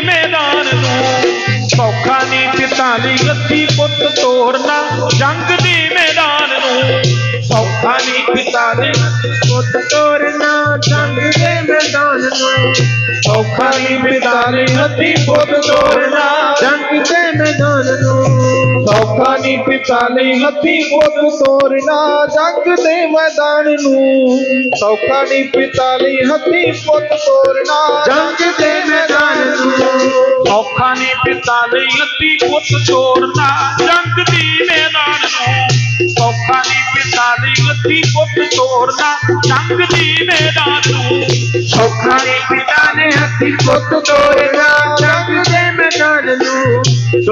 ਮੈਦਾਨ ਨੂੰ। ਸੌਖਾ ਨਹੀਂ ਪਿਤਾ ਲਈ ਹੱਥੀ ਪੁੱਤ ਤੋਰਨਾ ਜੰਗ ਦੇ ਮੈਦਾਨ ਨੂੰ। ਸੌਖਾ ਨਹੀਂ ਪਿਤਾ ਲਈ ਪੁੱਤ ਤੋਰਨਾ ਜੰਗ ਦੇ ਮੈਦਾਨ ਨੂੰ। ਸੌਖਾ ਨਹੀਂ ਪਿਤਾ ਲਈ ਹੱਥੀ ਪੁੱਤ ਤੋਰਨਾ ਜੰਗ ਦੇ ਮੈਦਾਨ ਨੂੰ। ਸੌਖਾ ਨਹੀਂ ਪਿਤਾ ਲਈ ਹੱਥੀ ਪੁੱਤ ਤੋਰਨਾ ਜੰਗ ਦੇ ਮੈਦਾਨ ਨੂੰ। ਸੌਖਾ ਨਹੀਂ ਪਿਤਾ ਲਈ ਹੱਥੀ ਪੁੱਤ ਤੋਰਨਾ ਜੰਗ ਦੇ ਮੈਦਾਨ ਨੂੰ। ਸੌਖਾ ਨਹੀਂ ਪਿਤਾ ਲਈ ਹੱਥੀ ਪੁੱਤ ਤੋਰਨਾ ਜੰਗ ਦੇ ਮੈਦਾਨ ਨੂੰ। ਸੌਖਾ ਨਹੀਂ ਪਿਤਾ ਲਈ ਹੱਥੀ ਪੁੱਤ ਤੋਰਨਾ ਜੰਗ ਦੇ ਮੈਦਾਨ ਨੂੰ। ਸੌਖਾ ਨਹੀਂ ਪਿਤਾ ਨੇ ਹੱਥੀ ਪੁੱਤ ਤੋਰਨਾ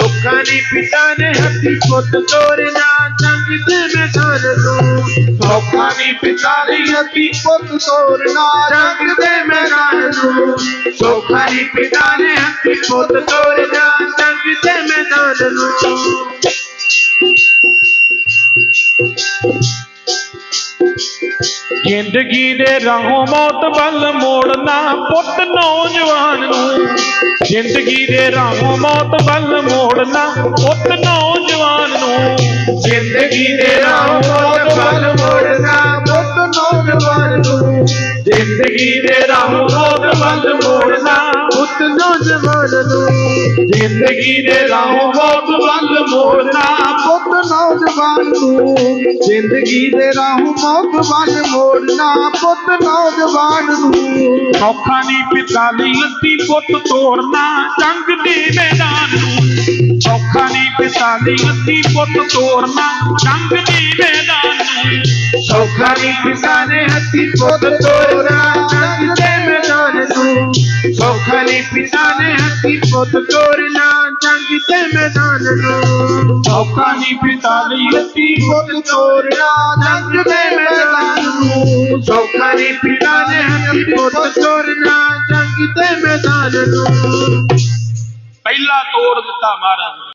ਸੌਖਾ ਨਹੀਂ ਪਿਤਾ ਨੇ ਹੱਥੀ ਪੁੱਤ ਤੋਰਨਾ ਜੰਗ ਦੇ ਮੈਦਾਨ ਨੂੰ। ਸੌਖਾ ਨਹੀਂ ਪਿਤਾ ਲਈ ਹੱਥੀ ਪੁੱਤ ਤੋਰਨਾ ਜੰਗ ਦੇ ਮੈਦਾਨ ਨੂੰ। ਸੌਖਾ ਨਹੀਂ ਪਿਤਾ ਨੇ ਹੱਥੀ ਪੁੱਤ ਤੋਰਨਾ ਜੰਗ ਦੇ ਮੈਦਾਨ ਨੂੰ। ਜ਼ਿੰਦਗੀ ਦੇ ਰਾਹੋਂ ਮੌਤ ਵੱਲ ਮੋੜਨਾ ਪੁੱਤ ਨੌਜਵਾਨ ਨੂੰ। ਜ਼ਿੰਦਗੀ ਦੇ ਰਾਹੋਂ ਮੌਤ ਵੱਲ ਮੋੜਨਾ ਪੁੱਤ ਨੌਜਵਾਨ ਨੂੰ। ਜ਼ਿੰਦਗੀ ਦੇ ਰਾਹ ਮੋੜ ਵੱਲ ਮੋੜਨਾ ਪੁੱਤ ਨੌਜਵਾਨ ਨੂੰ। ਜ਼ਿੰਦਗੀ ਦੇ ਰਾਹ ਮੋੜ ਵੱਲ ਮੋੜਨਾ ਪੁੱਤ ਨੌਜਵਾਨ ਨੂੰ। ਜ਼ਿੰਦਗੀ ਦੇ ਰਾਹ ਮੋੜ ਵੱਲ ਮੋੜਨਾ ਪੁੱਤ ਨੌਜਵਾਨ ਨੂੰ। ਜ਼ਿੰਦਗੀ ਦੇ ਰਾਹ ਮੌਤ ਵੱਲ ਮੋੜਨਾ ਪੁੱਤ ਨੌਜਵਾਨ ਨੂੰ। ਸੌਖਾ ਨਹੀਂ ਪਿਤਾ ਲਈ ਅੱਧੀ ਪੁੱਤ ਤੋੜਨਾ ਜੰਗ ਦੇ ਮੈਦਾਨ ਨੂੰ। ਸੌਖਾ ਨਹੀਂ ਪਿਤਾ ਲਈ ਅੱਧੀ ਪੁੱਤ ਤੋੜਨਾ ਜੰਗ ਦੇ ਮੈਦਾਨ ਨੂੰ। ਸੌਖਾ ਨਹੀਂ ਪਿਤਾ ਨੇ ਹੱਥੀ ਪੁੱਤ ਤੋਰਨਾ ਤੋਰਨਾ ਜੰਗ ਦੇ ਮੈਦਾਨ ਨੂੰ। ਸੌਖਾ ਨਹੀਂ ਪਿਤਾ ਲਈ ਅੱਧੀ ਪੁੱਤ ਤੋਰਨਾ ਜੰਗ ਦੇ ਮੈਦਾਨ ਨੂੰ। ਸੌਖਾ ਨਹੀਂ ਪਿਤਾ ਨੇ ਹੱਥੀ ਪੁੱਤ ਤੋਰਨਾ ਜੰਗ ਦੇ ਮੈਦਾਨ ਨੂੰ। ਪਹਿਲਾ ਤੋੜ ਦਿੱਤਾ ਮਹਾਰਾਜ ਨੇ।